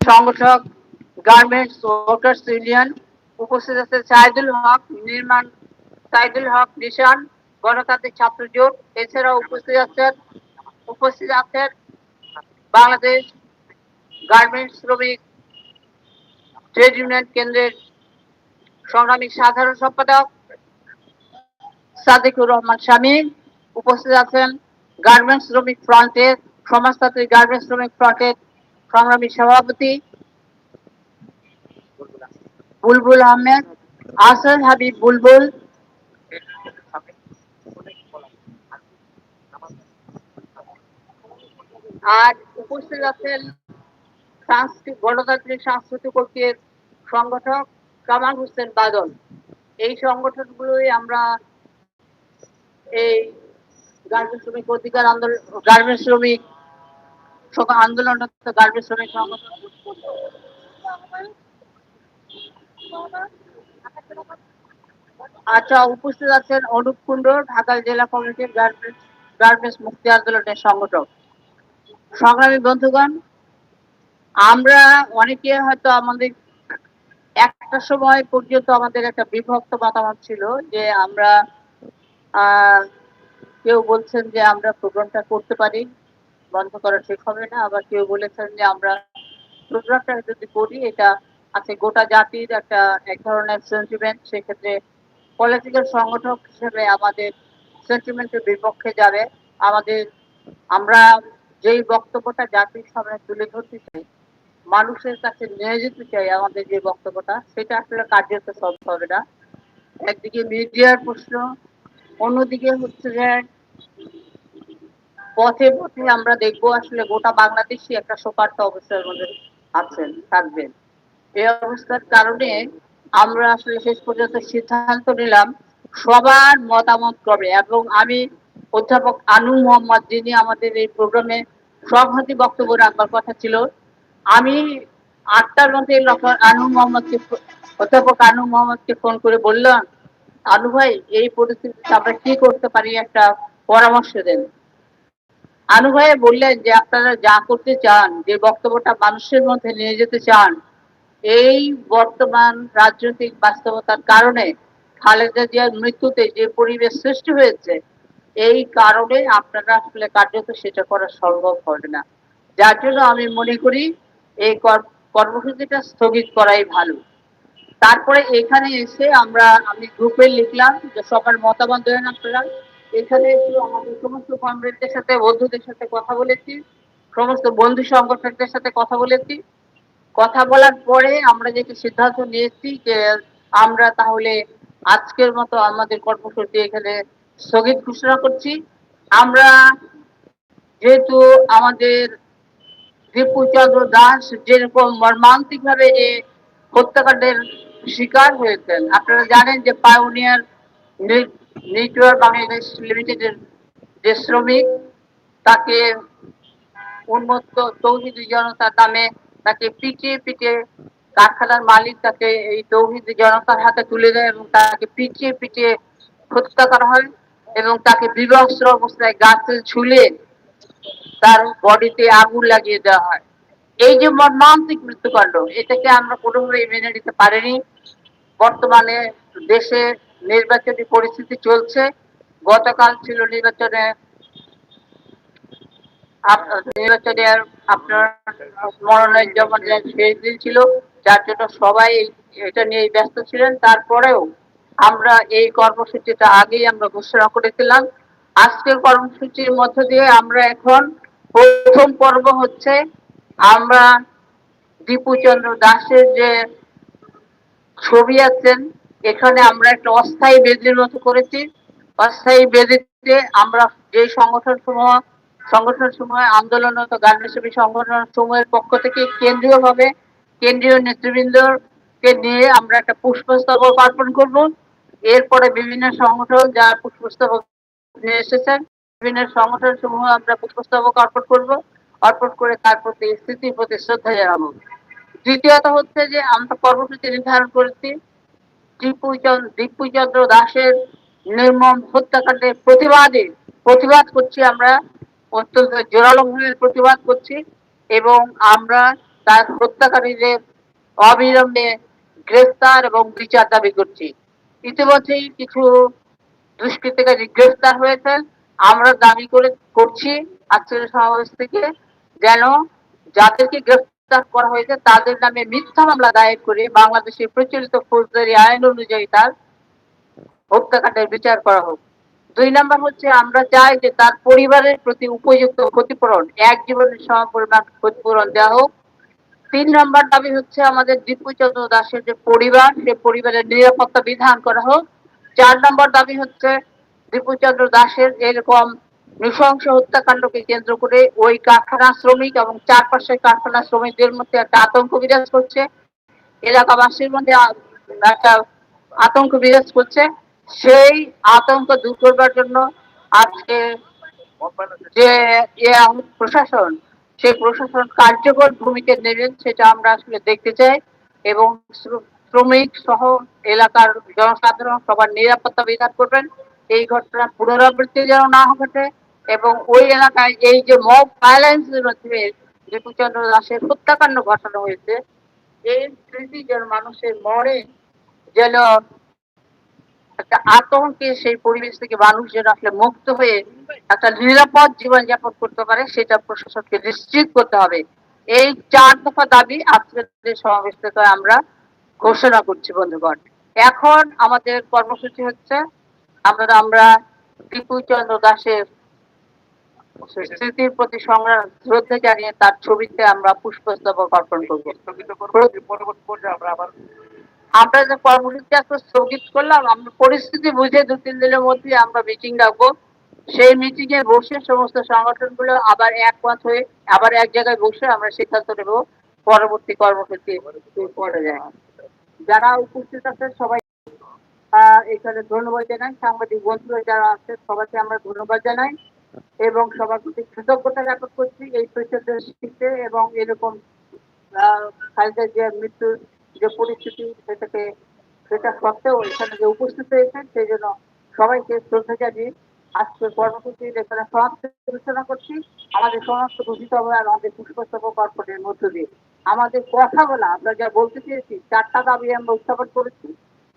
সংগঠক garments workers union উপস্থিত আছে সাইদুল হক, নির্মাণ সাইদুল হক, নিশান, গণতান্ত্রিক ছাত্র জোট, এছাড়াও উপস্থিত আছেন উপস্থিত আছেন বাংলাদেশ গার্মেন্টস শ্রমিক ট্রেড ইউনিয়ন কেন্দ্রের সংগ্রামী সাধারণ সম্পাদক সাদিকুর রহমান শামীম উপস্থিত আছেন গার্মেন্টস শ্রমিক ফ্রন্টের সমাজতান্ত্রিক গার্মেন্টস শ্রমিক ফ্রন্টের সংগ্রামী সভাপতি বুলবুল আহমেদ, আসাদ হাবিব বুলবুল, আর উপস্থিত আছেন সাংস্কৃতিক, গণতান্ত্রিক, সাংস্কৃতিক ঐক্যের সংগঠক কামাল হোসেন বাদল। এই সংগঠনগুলোই আমরা এই গার্মেন্টস শ্রমিক অধিকার আন্দোলন, গার্মেন্টস শ্রমিক সকাল আন্দোলনরত গার্মেন্টস শ্রমিক সংগঠন আচ্ছা উপস্থিত আছেন অনুপ কুন্ড, ঢাকা জেলা কমিটির গার্মেন্টস গার্মেন্টস মুক্তি আন্দোলনের সংগঠক। সংগ্রামী বন্ধুগণ আমরা অনেকে হয়তো আমাদের একটা সময় পর্যন্ত আমাদের একটা বিভক্ত মতামত ছিল যে আমরা কেউ বলছেন যে আমরা প্রোগ্রামটা করতে পারি, বন্ধ করা ঠিক হবে না। আবার কেউ বলেছেন যে আমরা প্রোগ্রামটা যদি করি, এটা আছে গোটা জাতির একটা এক ধরনের সেন্টিমেন্ট সেক্ষেত্রে পলিটিক্যাল সংগঠক হিসেবে আমাদের সেন্টিমেন্টের বিপক্ষে যাবে। আমাদের, আমরা যেই বক্তব্যটা জাতির সামনে তুলে ধরতে চাই মানুষের কাছে নিয়ে যেতে চাই আমাদের যে বক্তব্যটা, সেটা আসলে কার্যত সলভ হবে না। একদিকে মিডিয়ার প্রশ্ন, অন্যদিকে হচ্ছে যে পথে পথে আমরা দেখব আসলে গোটা বাংলাদেশি একটা শোকার্ত অবস্থার মধ্যে আছেন, থাকবেন। এই অবস্থার কারণে আমরা আসলে শেষ পর্যন্ত সিদ্ধান্ত নিলাম সবার মতামত ক্রমে এবং আমি অধ্যাপক আনু মোহাম্মদ যিনি আমাদের এই প্রোগ্রামে সভাপতি বক্তব্য রাখবার কথা ছিল আমি আটটার মধ্যে আনু মোহাম্মদকে অধ্যাপক আনু মোহাম্মদকে ফোন করে বললাম, আনু ভাই, এই পরিস্থিতিতে আমরা কি করতে পারি একটা পরামর্শ দেন। আনু ভাই বললেন যে, আপনারা যা করতে চান, যে বক্তব্যটা মানুষের মধ্যে নিয়ে যেতে চান, এই বর্তমান রাজনৈতিক বাস্তবতার কারণে খালেদা জিয়ার মৃত্যুতে যে পরিবেশ সৃষ্টি হয়েছে, এই কারণে আপনারা আসলে কার্যত সেটা করা সম্ভব হবে না। যার জন্য আমি মনে করি এই কর- কর্মসূচিটা স্থগিত করাই ভালো। তারপরে এখানে এসে আমরা, আমি গ্রুপে লিখলাম যে সবার মতামত দেন আপনারা এখানে একটু আমাদের সমস্ত কমরেডদের সাথে, বন্ধুদের সাথে কথা বলেছি, সমস্ত বন্ধু সংগঠকদের সাথে কথা বলেছি। কথা বলার পরে আমরা যেটা সিদ্ধান্ত নিয়েছি যে আমরা তাহলে আজকের মতো আমাদের কর্মসূচি এখানে স্থগিত ঘোষণা করছি। আমরা যেহেতু আমাদের দীপুচন্দ্র দাস যেরকম মর্মান্তিক ভাবে যে হত্যাকাণ্ডের শিকার হয়েছেন। আপনারা জানেন যে পায়োনিয়ার নেটওয়ার্ক বাংলাদেশ লিমিটেডের যে শ্রমিক, তাকে উন্মত্ত তৌহিদ জনতার নামে তাকে পিটিয়ে পিটিয়ে কারখানার মালিক তাকে এই তৌহিদ জনতার হাতে তুলে দেয় এবং তাকে পিটিয়ে পিটিয়ে হত্যা করা হয় এবং তাকে বিভস্ত অবস্থায় গাছে ঝুলে তার বডিতে আগুন লাগিয়ে দেওয়া হয়। এই যে মর্মান্তিক মৃত্যুকাণ্ড এটাকে আমরা কোনোভাবেই মেনে নিতে পারিনি। বর্তমানে দেশে নির্বাচনী পরিস্থিতি চলছে। গতকাল ছিল নির্বাচনে নির্বাচনের আপনার মনোনয়ন জমা শেষ দিন ছিল, যার জন্য সবাই এটা নিয়ে ব্যস্ত ছিলেন। তারপরেও আমরা এই কর্মসূচিটা আগেই আমরা ঘোষণা করেছিলাম। আজকের কর্মসূচির মধ্য দিয়ে আমরা এখন প্রথম পর্ব হচ্ছে আমরা দীপুচন্দ্র দাসের যে ছবি আছেন, এখানে আমরা একটা অস্থায়ী বেদির মতো করেছি। অস্থায়ী বেদিতে আমরা যে সংগঠন সমূহ সংগঠন সমূহ আন্দোলনরত গার্মেন্টস সংগঠন সমূহের পক্ষ থেকে কেন্দ্রীয় ভাবে কেন্দ্রীয় নেতৃবৃন্দকে নিয়ে আমরা একটা পুষ্পস্তবক অর্পণ করব। এরপরে বিভিন্ন সংগঠন যারা পুষ্পস্তবক এসেছেন। বিভিন্ন সংগঠন সমূহ আমরা পুষ্পস্তবক অর্পণ করব। অর্পণ করে তার প্রতি স্থিতির প্রতি শ্রদ্ধা জানাব। দ্বিতীয়ত হচ্ছে যে, আমরা কর্মসূচি নির্ধারণ করেছি। দীপুচন্দ্র দাসের নির্মম হত্যাকাণ্ডের প্রতিবাদে, প্রতিবাদ করছি আমরা। অত্যন্ত জোরালোভাবে প্রতিবাদ করছি এবং আমরা তার হত্যাকারীদের অবিলম্বে গ্রেফতার এবং বিচার দাবি করছি। ইতিমধ্যেই কিছু দুষ্কৃতিকারী গ্রেফতার হয়েছে আমরা দাবি করে করছি আজকের সমাবেশ থেকে যেন যাদেরকে গ্রেফতার করা হয়েছে, তাদের নামে মিথ্যা মামলা দায়ের করে বাংলাদেশের প্রচলিত ফৌজদারি আইন অনুযায়ী তার হত্যাকাণ্ডের বিচার করা হোক। দুই নাম্বার হচ্ছে, আমরা চাই যে তার পরিবারের প্রতি উপযুক্ত ক্ষতিপূরণ, এক জীবনের সমপরিমাণ ক্ষতিপূরণ দেওয়া হোক। তিন নম্বর দাবি হচ্ছে, আমাদের দীপুচন্দ্র দাসের যে পরিবার, সে পরিবারের নিরাপত্তা বিধান করা হোক। চার নম্বর দাবি হচ্ছে দীপুচন্দ্র দাসের যেরকম নৃশংস হত্যাকাণ্ডকে কেন্দ্র করে ওই কারখানা শ্রমিক এবং চারপাশের কারখানা শ্রমিকদের মধ্যে একটা আতঙ্ক বিরাজ করছে। এলাকাবাসীর মধ্যে একটা আতঙ্ক বিরাজ করছে। সেই আতঙ্ক দূর করবার জন্য আজকে যে প্রশাসন, সেই প্রশাসন কার্যকর ভূমিকা নেবেন, সেটা আমরা আসলে দেখতে চাই এবং শ্রমিক সহ এলাকার জনসাধারণ সবার নিরাপত্তা বিধান করবেন। এই ঘটনা পুনরাবৃত্তি যেন না ঘটে এবং ওই এলাকায় এই যে মব ভায়োলেন্স মধ্যে দীপুচন্দ্র দাসের হত্যাকাণ্ড ঘটানো হয়েছে, এই স্মৃতি যেন মানুষের মনে যেন একটা আতঙ্কে সেই পরিবেশ থেকে মানুষ যেন আসলে মুক্ত হয়ে একটা নিরাপদ জীবনযাপন করতে পারে, সেটা প্রশাসনকে নিশ্চিত করতে হবে। এই চার দফা দাবি আজকের সমাবেশ থেকে আমরা ঘোষণা করছি বন্ধুগণ। এখন আমাদের কর্মসূচি হচ্ছে, আমরা আমরা টিপু চন্দ্র দাসের স্মৃতির প্রতি সংগ্রাম শ্রদ্ধা জানিয়ে তার ছবিতে আমরা পুষ্পস্তবক অর্পণ করব। আমরা যে কর্মসূচি স্থগিত করলাম, আমরা পরিস্থিতি বুঝে দু, তিন দিনের মধ্যে আমরা মিটিং রাখব। সেই মিটিং এ বসে সমস্ত সংগঠনগুলো আবার একমত হয়ে, আবার এক জায়গায় বসে আমরা সিদ্ধান্ত নেব, পরবর্তী কর্মসূচি করা যায়। যারা উপস্থিত আছে সবাই এখানে ধন্যবাদ জানাই। সাংবাদিক বন্ধুরা যারা আছে সবাইকে আমরা ধন্যবাদ জানাই এবং সবার প্রতি কৃতজ্ঞতা জ্ঞাপন করছি এই পরিস্থিতির শীতে এবং এরকম খালেদা জিয়ার মৃত্যুর যে পরিস্থিতি সেটাকে, সেটা সত্ত্বেও এখানে যে উপস্থিত হয়েছেন, সেই জন্য সবাইকে শ্রদ্ধা জানিয়ে আজকের কর্মসূচি এখানে ঘোষণা করছি। আমাদের সমস্ত ঘোষিত হবে আর আমাদের পুষ্পস্তবক অর্পণের মধ্য দিয়ে। আমাদের কথা বলা, আমরা যা বলতে চেয়েছি, চারটা দাবি আমরা উত্থাপন করেছি।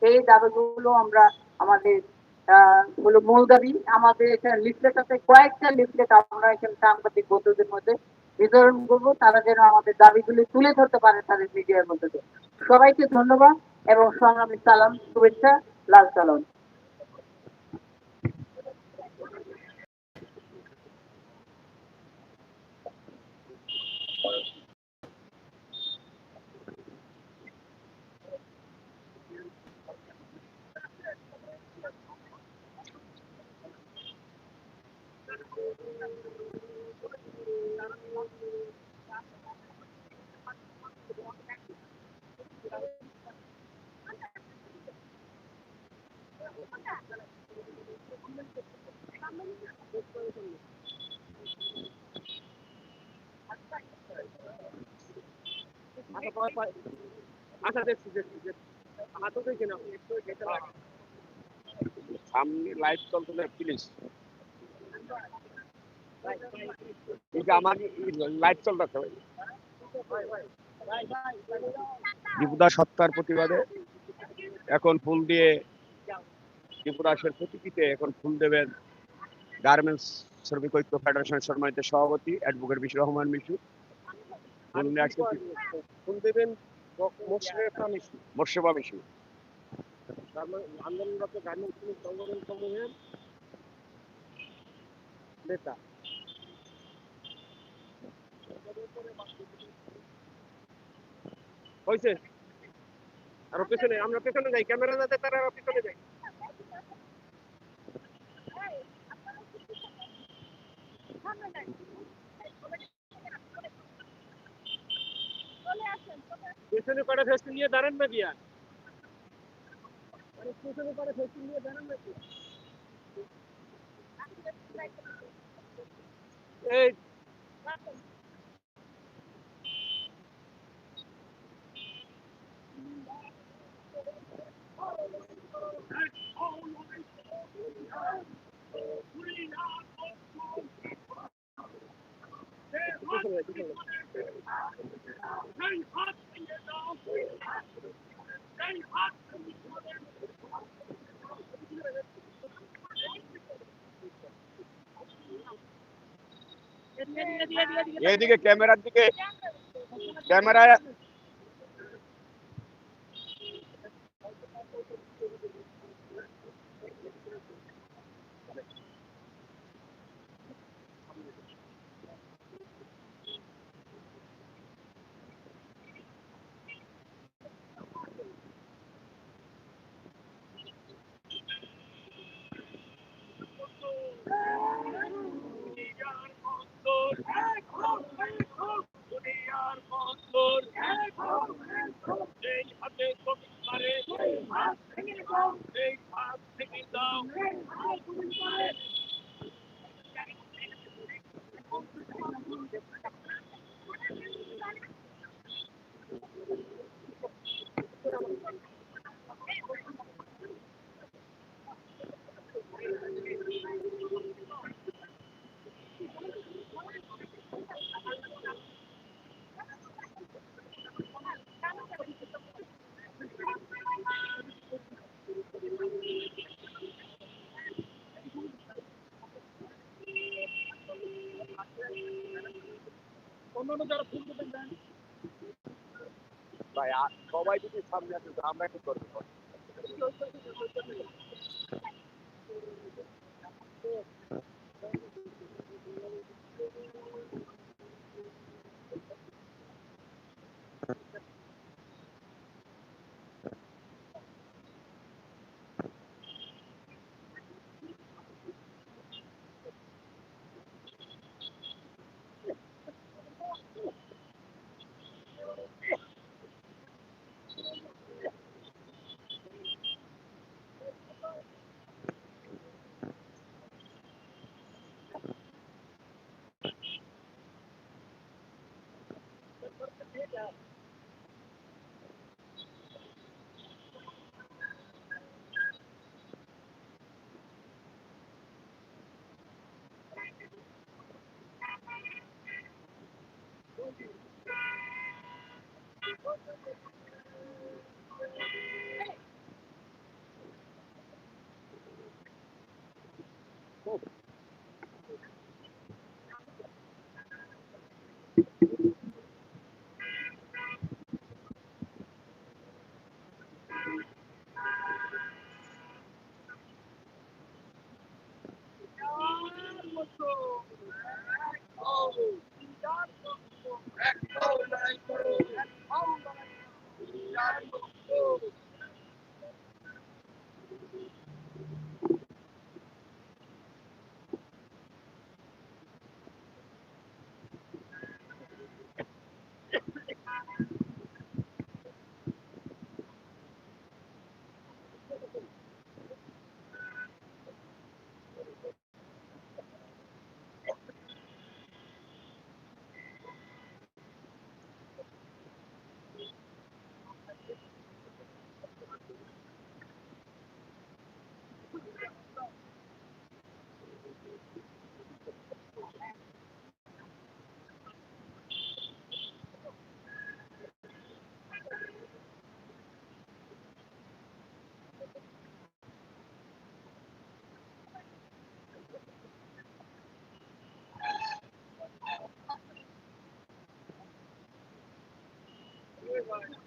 এই দাবিগুলো আমরা আমাদের হলো মূল দাবি। আমাদের এখানে লিফলেট আছে, কয়েকটা লিফলেট আমরা এখানে সাংবাদিক বন্ধুদের মধ্যে বিতরণ করব। তারা যেন আমাদের দাবিগুলি তুলে ধরতে পারে তাদের মিডিয়ার মধ্যে সবাইকে ধন্যবাদ এবং সংগ্রামী সালাম, শুভেচ্ছা, লাল সালাম আচ্ছা পরে- পরে- আচ্ছা দেখছি দেখছি দেখছি হাতও দেখি না একটু দেখে রাখ। সামনে লাইভ চলতেছে প্লিজ আমার লাইভ চলতেছে দীপুদাস হত্যার প্রতিবাদে এখন ফুল দিয়ে দীপুদাসের প্রতিকৃতিতে এখন ফুল দেবেন গার্মেন্টস শ্রমিক ঐক্য ফেডারেশনের সম্মানিত সভাপতি অ্যাডভোকেট বিশু রহমান মিশু। ফুল দেবেন মোশরেফা মিশু মোর্শেবা মিশু গার্মেন্ট- আন্দোলনরত গার্মেন্টস সংগঠন সমূহের নেতা। হয়েছে আরও পেছনে আমরা পেছনে যাই ক্যামেরা যাতে তারা আরও পেছনে যাই পেছনে কটা ফেস্ট নিয়ে দাঁড়ান না দিয়া আরে পেছনে কটা ফেস্ট নিয়ে দাঁড়ান না দিয়া এই ये दिखे कैमरा दिखे कैमरा অন্যান্য যারা ফুল দেবেন দেন ভাই আর সবাই যদি সামনে আসে আমরা কি করব? everyone.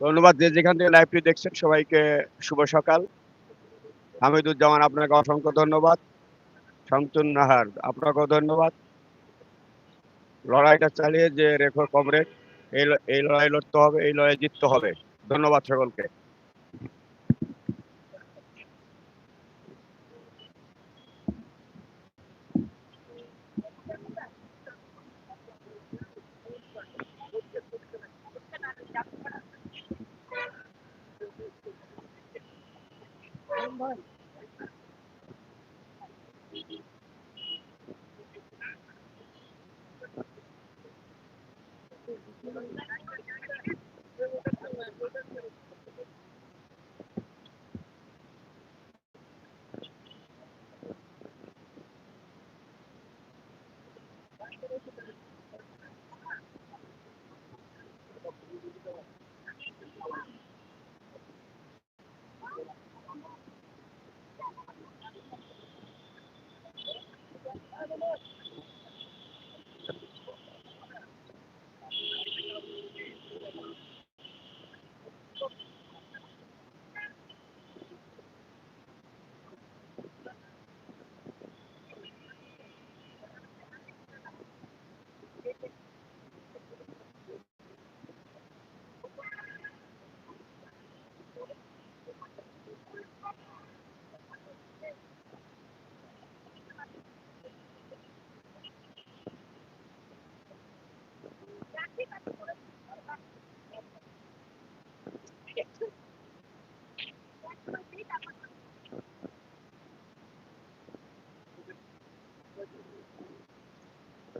ধন্যবাদ যে যেখান থেকে লাইভটি দেখছেন, সবাইকে শুভ সকাল। হামিদুজ্জামান, আপনাকে অসংখ্য ধন্যবাদ। শামতুন নাহার, আপনাকেও ধন্যবাদ। লড়াইটা চালিয়ে যে রেখো কমরেড এই এই লড়াই লড়তে হবে, এই লড়াই জিততে হবে। ধন্যবাদ সকলকে।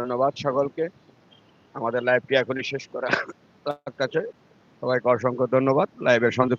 ধন্যবাদ সকলকে। আমাদের লাইভটি এখনই শেষ করা। কাছে সবাইকে অসংখ্য ধন্যবাদ। লাইভের সংযুক্ত